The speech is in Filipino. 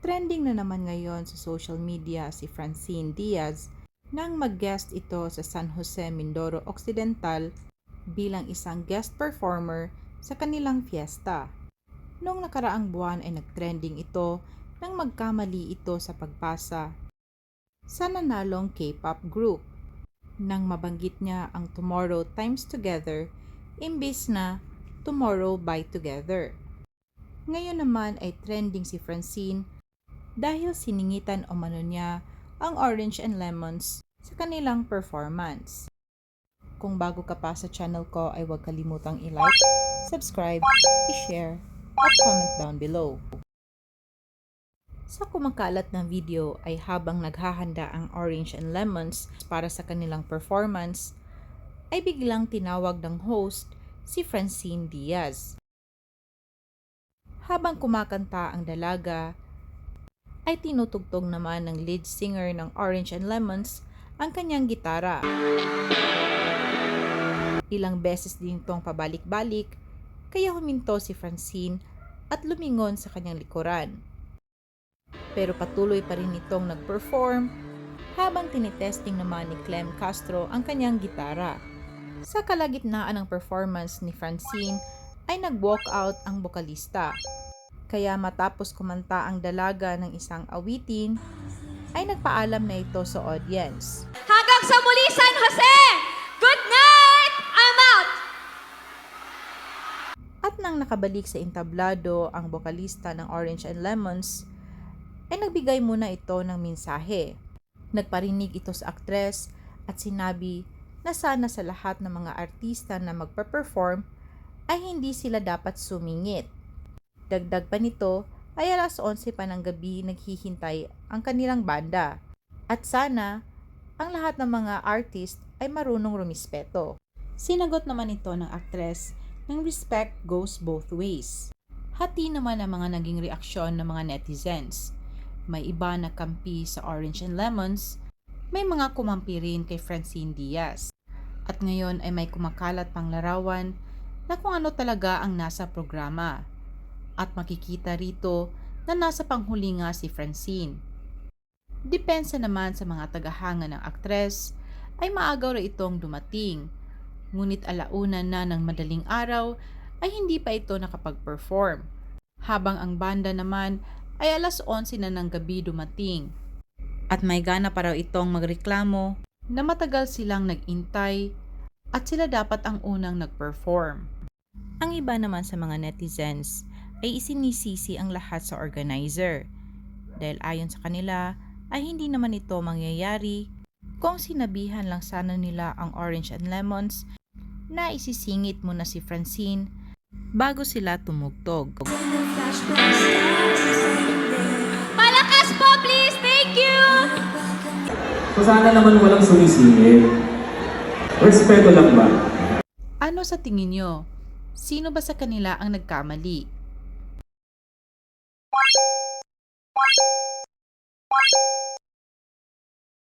Trending na naman ngayon sa social media si Francine Diaz nang mag-guest ito sa San Jose, Mindoro Occidental bilang isang guest performer sa kanilang fiesta. Noong nakaraang buwan ay nagtrending ito nang magkamali ito sa pagpasa sa nanalong K-pop group nang mabanggit niya ang Tomorrow Times Together imbis na Tomorrow by Together. Ngayon naman ay trending si Francine dahil siningitan o mano ang Orange and Lemons sa kanilang performance. Kung bago ka pa sa channel ko ay huwag kalimutang i-like, subscribe, i-share, at comment down below. Sa kumakalat ng video ay habang naghahanda ang Orange and Lemons para sa kanilang performance, ay biglang tinawag ng host si Francine Diaz. Habang kumakanta ang dalaga, ay tinutugtog naman ng lead singer ng Orange and Lemons ang kanyang gitara. Ilang beses din itong pabalik-balik, kaya huminto si Francine at lumingon sa kanyang likuran. Pero patuloy pa rin itong nag-perform habang tinitesting naman ni Clem Castro ang kanyang gitara. Sa kalagitnaan ng performance ni Francine ay nag-walk out ang bokalista. Kaya matapos kumanta ang dalaga ng isang awitin, ay nagpaalam na ito sa audience. Hanggang sa muli, San Jose! Good night! I'm out! At nang nakabalik sa entablado ang bokalista ng Orange and Lemons, ay nagbigay muna ito ng mensahe. Nagparinig ito sa aktres at sinabi na sana sa lahat ng mga artista na magpa-perform ay hindi sila dapat sumingit. Dagdag pa nito ay alas 11 pa ng gabi naghihintay ang kanilang banda. At sana ang lahat ng mga artist ay marunong rumispeto. Sinagot naman ito ng aktres ng respect goes both ways. Hati naman ang mga naging reaksyon ng mga netizens. May iba na kampi sa Orange and Lemons, may mga kumampi rin kay Francine Diaz. At ngayon ay may kumakalat pang larawan na kung ano talaga ang nasa programa. At makikita rito na nasa panghuli nga si Francine. Depensa naman sa mga tagahanga ng aktres ay maagaw ra itong dumating. Ngunit alauna na ng madaling araw ay hindi pa ito nakapag-perform. Habang ang banda naman ay alas 11 na ng gabi dumating. At may gana pa raw itong magreklamo na matagal silang nag-intay at sila dapat ang unang nag-perform. Ang iba naman sa mga netizens ay isinisisi ang lahat sa organizer dahil ayon sa kanila ay hindi naman ito mangyayari kung sinabihan lang sana nila ang Orange and Lemons na isisingit muna si Francine bago sila tumugtog. Palakas po, please! Thank you! So sana naman walang sumisingit. Respeto lang ba? Ano sa tingin nyo? Sino ba sa kanila ang nagkamali?